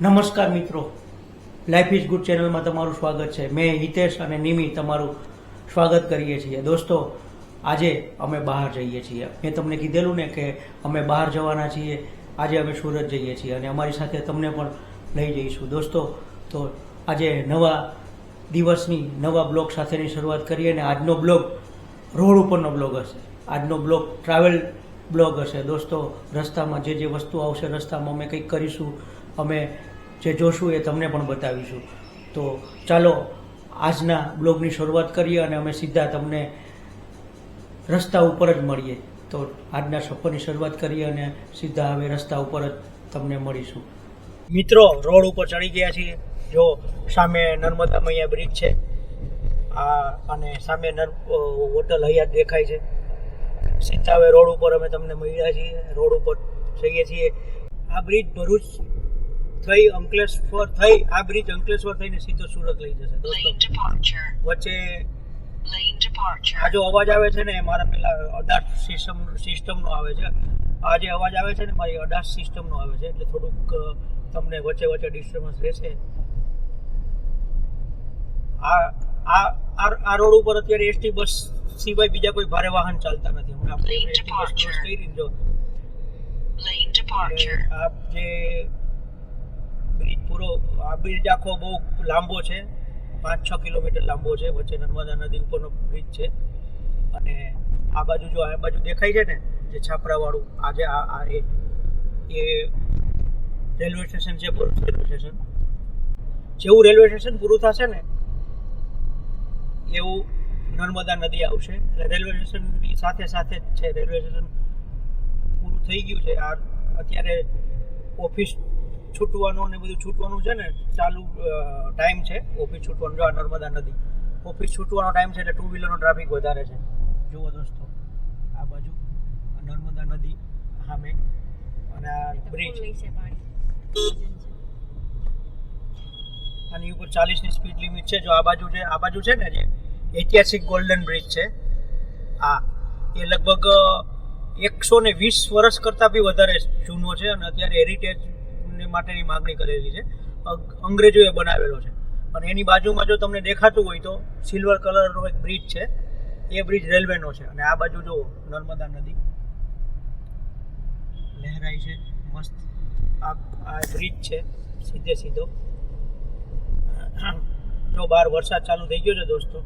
નમસ્કાર મિત્રો. Life is good ચેનલમાં તમારું સ્વાગત છે. મેં હિતેશ અને નિમી તમારું સ્વાગત કરીએ છીએ. દોસ્તો, આજે અમે બહાર જઈએ છીએ. મેં તમને કીધેલું ને કે અમે બહાર જવાના છીએ. આજે અમે સુરત જઈએ છીએ અને અમારી સાથે તમને પણ લઈ જઈશું. દોસ્તો, તો આજે નવા દિવસની, નવા બ્લોગ સાથેની શરૂઆત કરીએ અને આજનો બ્લોગ રોડ ઉપરનો બ્લોગ હશે. આજનો બ્લોગ ટ્રાવેલ બ્લોગ હશે. દોસ્તો, રસ્તામાં જે જે વસ્તુ આવશે રસ્તામાં અમે કંઈક કરીશું. અમે જે જોશું એ તમને પણ બતાવીશું. તો ચાલો, આજના બ્લોગની શરૂઆત કરીએ અને અમે સીધા તમને રસ્તા ઉપર જ મળીએ. તો આજના સફરની શરૂઆત કરીએ અને સીધા હવે રસ્તા ઉપર જ તમને મળીશું. મિત્રો, રોડ ઉપર ચડી ગયા છીએ. જો, સામે નર્મદા મૈયા બ્રિજ છે. આ અને સામે નર હોટલ હયાત દેખાય છે. સીધા હવે રોડ ઉપર અમે તમને મળ્યા છીએ. રોડ ઉપર જઈએ છીએ. આ બ્રિજ ભરૂચ થઈ અંકલેશ્વર થઈ આ બ્રિજ અંકલેશ્વર થઈને સીધો સુરત લઈ જશે દોસ્તો. વચ્ચે આ જો અવાજ આવે છે ને એ મારા પેલા અડાર સિસ્ટમ સિસ્ટમનો આવે છે. આ જે અવાજ આવે છે ને મારી અડાર સિસ્ટમનો આવે છે એટલે થોડુંક તમને વચ્ચે વચ્ચે ડિસ્ટર્બન્સ રહેશે. આ આ આ રોડ ઉપર અત્યારે એસટી બસ સિવાય બીજા કોઈ ભારે વાહન ચાલતા નથી. હમણાં આપણે એસટી બસ ક્રોસ કરી ને જો. Lane departure. એટલે આ જે બ્રિજ પૂરો, આ બ્રિજ આખો બહુ લાંબો છે. પાંચ, છ કિલોમીટર લાંબો છે. વચ્ચે નર્મદા નદી ઉપરનો બ્રિજ છે. અને આ બાજુ જો, આ બાજુ દેખાય છે ને, જે છાપરાવાળું, આજે આ આ એ એ રેલવે સ્ટેશન છે, ભરૂચ રેલવે સ્ટેશન. જેવું રેલવે સ્ટેશન પૂરું થશે ને, એવું નર્મદા નદી આવશે. એટલે રેલવે સ્ટેશનની સાથે સાથે જ છે, રેલવે સ્ટેશન પૂરું થઈ ગયું છે. આ અત્યારે ઓફિસ છૂટવાનું ને બધું છૂટવાનું છે ને ચાલુ ટાઈમ છે ઓફિસ છૂટવાનું. જો આ નર્મદા નદી ઓફિસ છૂટવાનો ટાઈમ છે એટલે ટુ વ્હીલરનો ટ્રાફિક વધારે છે. જુઓ દોસ્તો આ બાજુ નર્મદા નદી સામે અને આ બ્રિજ આની ઉપર ચાલીસની સ્પીડ લિમિટ છે. જો આ બાજુ છે આ બાજુ છે ને જે ઐતિહાસિક ગોલ્ડન બ્રિજ છે આ એ લગભગ એકસો ને વીસ વર્ષ કરતાં બી વધારે જૂનો છે અને અત્યારે હેરિટેજ માટેની માગણી કરેલી છે. અંગ્રેજોએ બનાવેલો છે. અને એની બાજુમાં જો તમને દેખાતું હોય તો સિલ્વર કલરનો એક બ્રિજ છે. એ બ્રિજ રેલવેનો છે. અને આ બાજુ જો નર્મદા નદી લહેરાય છે, મસ્ત. આ આ બ્રિજ છે, સીધે સીધો. જો બહાર વરસાદ ચાલુ થઈ ગયો છે દોસ્તો.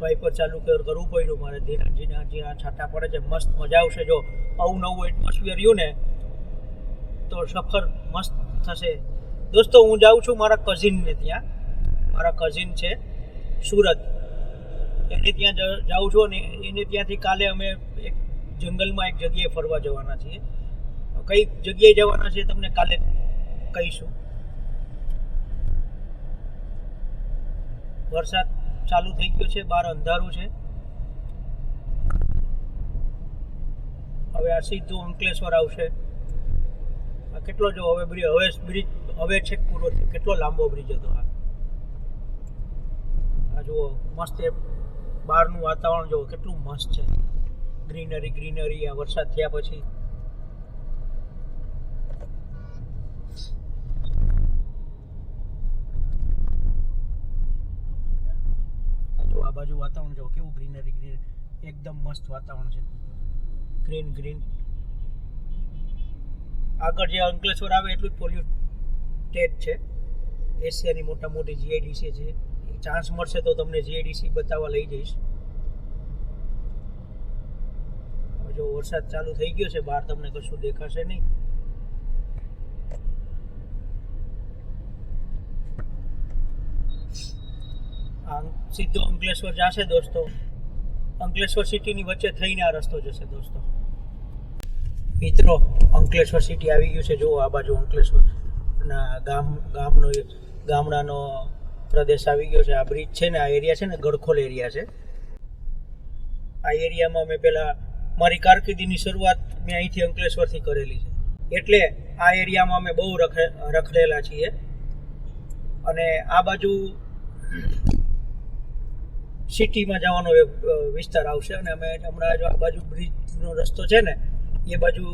વાઇપર ચાલુ કર, કરવું પડ્યું મારે. ધીરે ધીરે છાંટા પડે છે, મસ્ત મજા આવશે. જો આવું નવું એટમોસ્ફિયર રહ્યું ને તો સફર મસ્ત થશે. દોસ્તો, હું જાઉં છું મારા કઝિનને ત્યાં. મારા કઝિન છે સુરત. એને ત્યાં જાઉં છું અને એને ત્યાંથી કાલે અમે એક જંગલમાં એક જગ્યાએ ફરવા જવાના છીએ. કઈ જગ્યાએ જવાના છે તમને કાલે કહીશું. વરસાદ ચાલુ થઈ ગયો છે, બહાર અંધારું છે. હવે આ સીધું અંકલેશ્વર આવશે. આ કેટલો જો હવે બ્રિજ હવે બ્રિજ હવે છેક પૂરો થયો? કેટલો લાંબો બ્રિજ હતો આ? આ જુઓ, મસ્ત બહારનું વાતાવરણ જુઓ, કેટલું મસ્ત છે. ગ્રીનરી ગ્રીનરી આ વરસાદ થયા પછી. આ બાજુ વાતાવરણ જો કેવું ગ્રીનરી ગ્રીન એકદમ મસ્ત વાતાવરણ છે. ગ્રીન ગ્રીન આગળ જે અંકલેશ્વર આવે એટલું જ પોલ્યુટેડ છે. એશિયાની મોટા મોટી જીઆઈડીસી છે. ચાન્સ મળશે તો તમને જીઆઈડીસી બતાવવા લઈ જઈશ. જો વરસાદ ચાલુ થઈ ગયો છે, બહાર તમને કશું દેખાશે નહીં. સીધો અંકલેશ્વર જશે દોસ્તો. અંકલેશ્વર સિટીની વચ્ચે થઈને આ રસ્તો જશે દોસ્તો. મિત્રો, અંકલેશ્વર સિટી આવી ગયું છે. જો આ બાજુ અંકલેશ્વર. ના ગામ, ગામનો ગામડાનો પ્રદેશ આવી ગયો છે. આ બ્રિજ છે ને, આ એરિયા છે ને, ગડખોલ એરિયા છે. આ એરિયામાં મેં પહેલાં મારી કારકિર્દીની શરૂઆત મેં અહીંથી અંકલેશ્વરથી કરેલી છે. એટલે આ એરિયામાં અમે બહુ રખે, રખડેલા છીએ. અને આ બાજુ સિટીમાં જવાનો એક વિસ્તાર આવશે. અને અમે હમણાં જો આ બાજુ બ્રિજનો રસ્તો છે ને એ બાજુ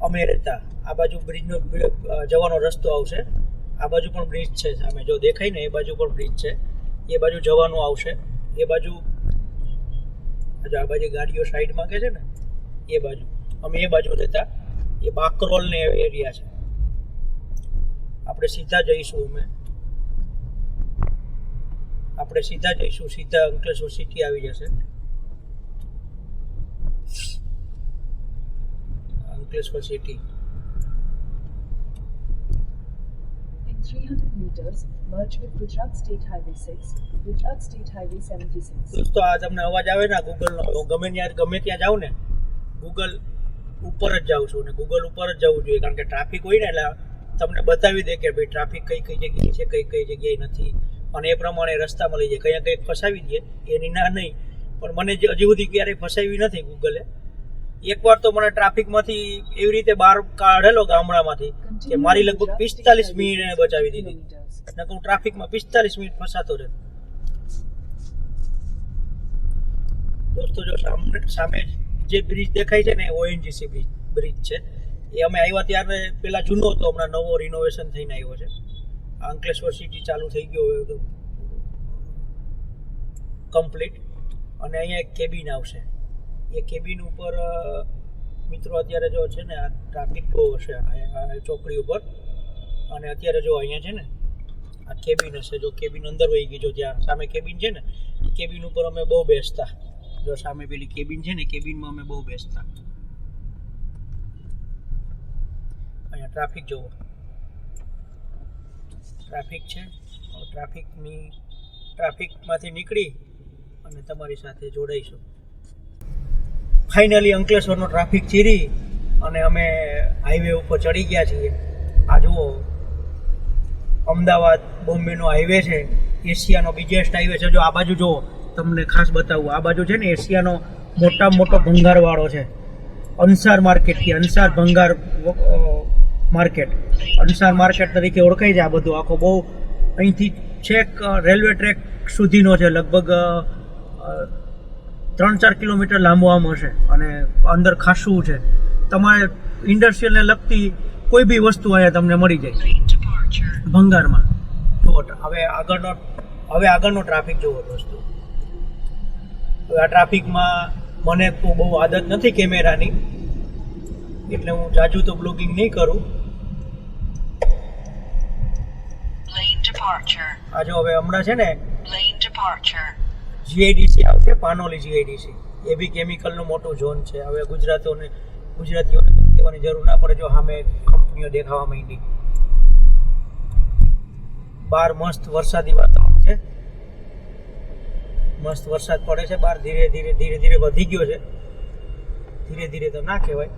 અમે રહેતા. આ બાજુ બ્રિજનો જવાનો રસ્તો આવશે. આ બાજુ પણ બ્રિજ છે સામે. જો દેખાય ને, એ બાજુ પણ બ્રિજ છે. એ બાજુ જવાનું આવશે. એ બાજુ, આ બાજુ ગાડીઓ સાઈડમાં કે છે ને, એ બાજુ. અમે એ બાજુ રહેતા. એ બાકરોલ ને એરિયા છે. આપણે સીધા જઈશું અમે. આપણે સીધા જઈશું. સીધા અંકલેશ્વર સિટી આવી જશે. Ankleshwar city In 300 meters, merge with Gujarat State Highway 6, Gujarat State Highway 76. દોસ્તો આ તમને અવાજ આવે ને ગૂગલનો હું ગમે ત્યાં ગમે ત્યાં જાઉં ને ગૂગલ ઉપર જ જાઉં છું ને ગૂગલ ઉપર જ જવું જોઈએ કારણ કે ટ્રાફિક હોય ને એટલે તમને બતાવી દે કે ભાઈ ટ્રાફિક કઈ કઈ જગ્યાએ છે કઈ કઈ જગ્યાએ નથી. અને એ પ્રમાણે રસ્તામાં લઈ જાય. કંઈક કંઈક ફસાવી દે એની ના નહીં પણ મને જે હજી સુધી ક્યારેય ફસાવી નથી ગૂગલે એકવાર તો મને ટ્રાફિકમાંથી એવી રીતે બહાર કાઢેલો ગામડામાંથી કે મારી લગભગ પિસ્તાલીસ મિનિટ એને બચાવી દીધી. નકર હું ટ્રાફિકમાં પિસ્તાલીસ મિનિટ ફસાતો રહેતો દોસ્તો જો સામે સામે જે બ્રિજ દેખાય છે ને ઓએનજીસી બ્રિજ બ્રિજ છે. એ અમે આવ્યા ત્યારે પેલા જૂનો હતો હમણાં નવો રિનોવેશન થઈને આવ્યો છે. અંકલેશ્વર સિટી ચાલુ થઈ ગયો કમ્પ્લીટ અને અહીંયા એક કેબિન આવશે. એ કેબિન ઉપર મિત્રો અત્યારે જો છે ને, આ ટ્રાફિક બહુ હશે ચોકડી ઉપર. અને અત્યારે જો અહીંયા છે ને, આ કેબિન હશે, જો કેબિન અંદર વહી ગઈ, જો ત્યાં સામે કેબિન છે ને કેબિન ઉપર અમે બહુ બેસતા. જો સામે પેલી કેબિન છે ને કેબિનમાં અમે બહુ બેસતા. અહીંયા ટ્રાફિક જોવો. ટ્રાફિક છે. ટ્રાફિકની ટ્રાફિકમાંથી નીકળી અને તમારી સાથે જોડાઈશું. ફાઇનલી અંકલેશ્વરનો ટ્રાફિક ચીરી અને અમે હાઈવે ઉપર ચડી ગયા છીએ. આ જુઓ, અમદાવાદ બોમ્બેનો હાઈવે છે, એશિયાનો બિગેસ્ટ હાઈવે છે. જો આ બાજુ જુઓ, તમને ખાસ બતાવું, આ બાજુ છે ને એશિયાનો મોટામાં મોટો ભંગારવાળો છે. અંસાર માર્કેટ કે અંસાર ભંગાર માર્કેટ અંસાર માર્કેટ તરીકે ઓળખાય છે આ બધું. આખો બહુ અહીંથી છેક રેલવે ટ્રેક સુધીનો છે, લગભગ ત્રણ ચાર કિલોમીટર લાંબો આમ હશે અને અંદર ખાસું છે તમારે ઇન્ડસ્ટ્રીયલને લગતી કોઈ બી વસ્તુ અહીંયા તમને મળી જાય. ભંગારમાં જુઓ હવે આગળનો હવે આગળનો ટ્રાફિક જુઓ દોસ્તો હવે આ ટ્રાફિકમાં મને તો બહુ આદત નથી કેમેરાની એટલે હું જાજુ તો બ્લોગિંગ નહીં કરું. આ જો હવે હમણાં છે ને. જીઆઈડીસી આવશે, પાનોલી જીઆઈડીસી એ બી કેમિકલનો મોટો ઝોન છે. હવે ગુજરાતીઓને ગુજરાતીઓને કહેવાની જરૂર ના પડે જો સામે કંપનીઓ દેખાવા માંડી. બહાર મસ્ત વરસાદી વાતાવરણ છે. મસ્ત વરસાદ પડે છે. બહાર ધીરે ધીરે ધીરે ધીરે વધી ગયો છે. ધીરે ધીરે તો ના કહેવાય.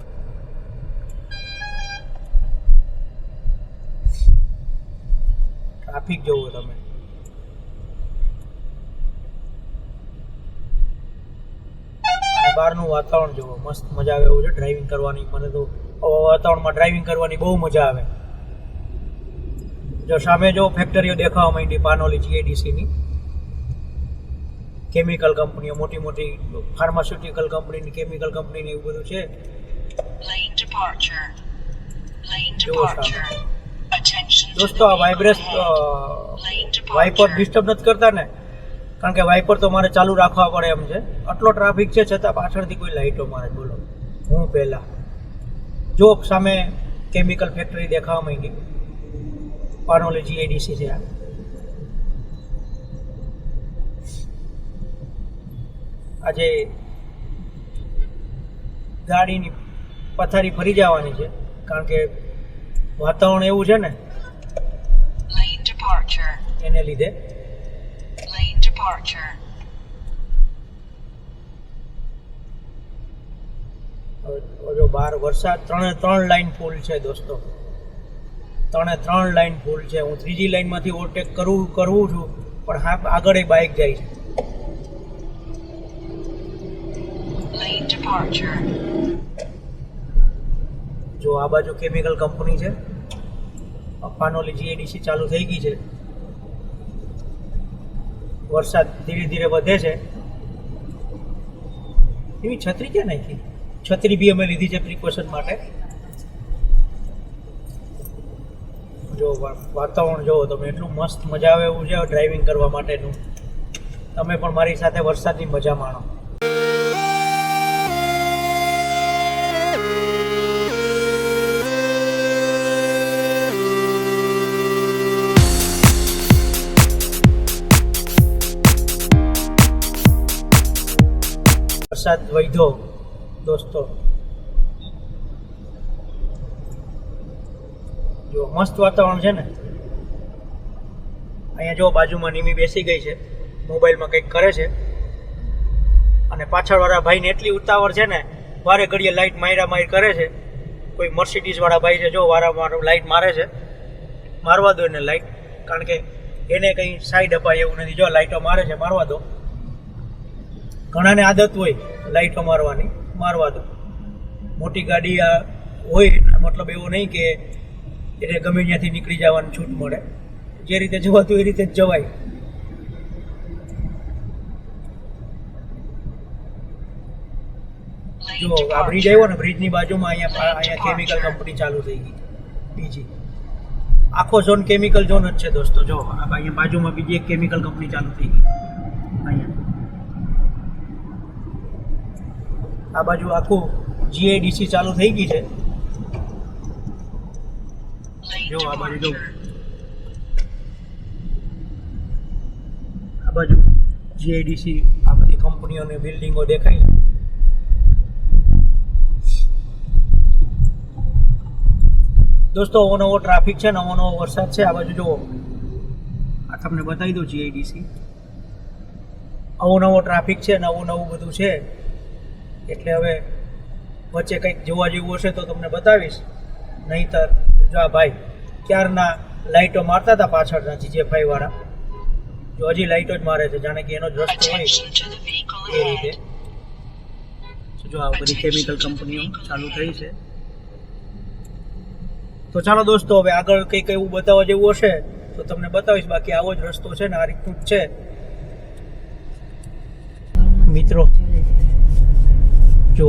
ટ્રાફિક જોવો તમે અને બહારનું વાતાવરણ જોવો મસ્ત મજા આવે એવું છે ડ્રાઇવિંગ કરવાની. મને તો વાતાવરણમાં ડ્રાઇવિંગ કરવાની બહુ મજા આવે. જો સામે જો ફેક્ટરીઓ દેખાવા માંડી પાનોલી જીએડીસીની કેમિકલ કંપનીઓ મોટી મોટી ફાર્માસ્યુટિકલ કંપનીની કેમિકલ કંપનીની એવું બધું છે. દોસ્તો આ વાઇબ્રેસ વાઇપર ડિસ્ટર્બ નથી કરતા ને? કારણ કે વાઇપર તો મારે ચાલુ રાખવા પડે એમ છે. આટલો ટ્રાફિક છે છતાં પાછળથી કોઈ લાઈટો મારે બોલો. હું પહેલાં. જો સામે કેમિકલ ફેક્ટરી દેખાવા માંડી. પાનોલી જીઆઈડીસી છે આ. આજે ગાડીની પથારી ફરી જવાની છે કારણ કે વાતાવરણ એવું છે ને એને લીધે departure. ઓલો બાર વરસાદ ત્રણે ત્રણ લાઈન ફૂલ છે દોસ્તો. ત્રણે ત્રણ લાઈન ફૂલ છે. હું ત્રીજી લાઈનમાંથી ઓવરટેક કરવું કરવું છું પણ હા આગળ એ બાઇક જાય છે. જો આ બાજુ કેમિકલ કંપની છે પાનોલી જીએડીસી ચાલુ થઈ ગઈ છે. વરસાદ ધીરે ધીરે વધે છે. એવી છત્રી ક્યાં નાખી? છત્રી બી અમે લીધી છે પ્રિકોશન માટે. જો વાતાવરણ જોવો તમે, એટલું મસ્ત મજા આવે એવું છે ડ્રાઇવિંગ કરવા માટેનું. તમે પણ મારી સાથે વરસાદની મજા માણો. વરસાદ વૈધો, દોસ્તો. જો મસ્ત વાતાવરણ છે ને, અહીંયા જો બાજુમાં નિમી બેસી ગઈ છે, મોબાઈલમાં કંઈક કરે છે. અને પાછળવાળા ભાઈને એટલી ઉતાવળ છે ને, વારે ઘડીએ લાઈટ માયરા માયર કરે છે. કોઈ મર્સિડીઝ વાળા ભાઈ છે જો, વારંવાર લાઈટ મારે છે. મારવા દો એને લાઈટ, કારણ કે એને કંઈ સાઈડ અપાય એવું નથી. જો લાઈટો મારે છે, મારવા દો. ઘણાને આદત હોય લાઈટો મારવાની મારવા દો. મોટી ગાડી હોય મતલબ એવો નહીં કે એટલે ગમે ત્યાંથી નીકળી જવાની છૂટ મળે. જે રીતે જવાતું એ રીતે જ જવાય. જો આ બ્રિજ આવ્યો ને બ્રિજની બાજુમાં અહીંયા અહીંયા કેમિકલ કંપની ચાલુ થઈ ગઈ. બીજી. આખો ઝોન કેમિકલ ઝોન જ છે દોસ્તો જો. અહીંયા બાજુમાં બીજી એક કેમિકલ કંપની ચાલુ થઈ ગઈ. આ બાજુ આખું જીઆઈડીસી ચાલુ થઈ ગઈ છે. જો આ બાજુ જો. આ બાજુ જીઆઈડીસી આ બધી કંપનીઓની બિલ્ડિંગો દેખાય દોસ્તો અવો નવો ટ્રાફિક છે નવો નવો વરસાદ છે. આ બાજુ જુઓ આ તમને બતાવી દઉં જીઆઈડીસી અવો નવો ટ્રાફિક છે નવું નવું બધું છે. એટલે હવે વચ્ચે કંઈક જોવા જેવું હશે તો તમને બતાવીશ. નહીંતર જો આ ભાઈ ક્યારના લાઈટો મારતા હતા પાછળના જીજે ફાઈ વાળા જો હજી લાઈટો જ મારે છે જાણે કે એનો જ રસ્તો હોય. એ રીતે. જો આ બધી કેમિકલ કંપનીઓ ચાલુ થઈ છે. તો ચાલો દોસ્તો હવે આગળ કંઈક એવું બતાવવા જેવું હશે તો તમને બતાવીશ. બાકી આવો જ રસ્તો છે ને આ રીતનું જ છે. મિત્રો જો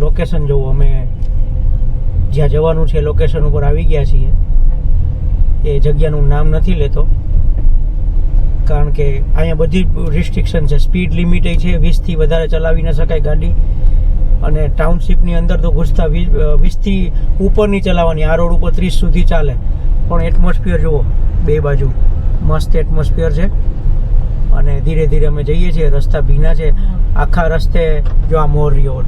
લોકેશન જોવો અમે જ્યાં જવાનું છે લોકેશન ઉપર આવી ગયા છીએ, એ જગ્યાનું નામ નથી લેતો. કારણ કે અહીંયા બધી રિસ્ટ્રિક્શન છે. સ્પીડ લિમિટ છે વીસથી વધારે ચલાવી ન શકાય ગાડી. અને ટાઉનશીપની અંદર તો ઘૂસતા વીસ વીસથી ઉપરની ચલાવવાની, આ રોડ ઉપર ત્રીસ સુધી ચાલે. પણ એટમોસ્ફિયર જુઓ, બે બાજુ. મસ્ત એટમોસ્ફિયર છે. અને ધીરે ધીરે અમે જઈએ છીએ, રસ્તા ભીના છે. આખા રસ્તે જો આ મોર રહ્યો.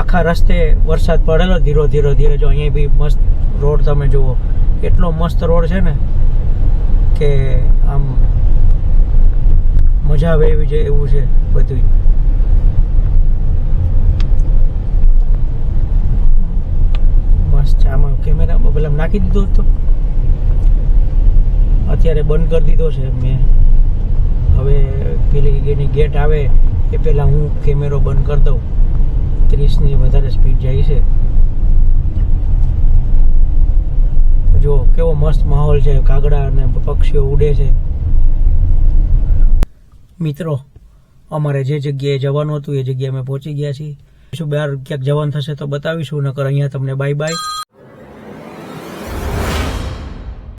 આખા રસ્તે વરસાદ પડેલો, ધીરો ધીરો ધીરે જો અહીંયા બી મસ્ત રોડ તમે જુઓ. એટલો મસ્ત રોડ છે ને કે આમ મજા આવે એવી છે એવું છે બધું મસ્ત આમાં કેમેરામાં પેલા નાખી દીધો હતો. અત્યારે બંધ કરી દીધો છે મેં. હવે પેલી એની ગેટ આવે એ પહેલાં હું કેમેરો બંધ કરી દઉં. ત્રીસની વધારે સ્પીડ જાય છે. જો કેવો મસ્ત માહોલ છે, કાગડા અને પક્ષીઓ ઉડે છે. મિત્રો, અમારે જે જગ્યાએ જવાનું હતું એ જગ્યાએ અમે પહોંચી ગયા છીએ. શું બહાર ક્યાંક જવાનું થશે તો બતાવીશું, નકર અહીંયા તમને બાય બાય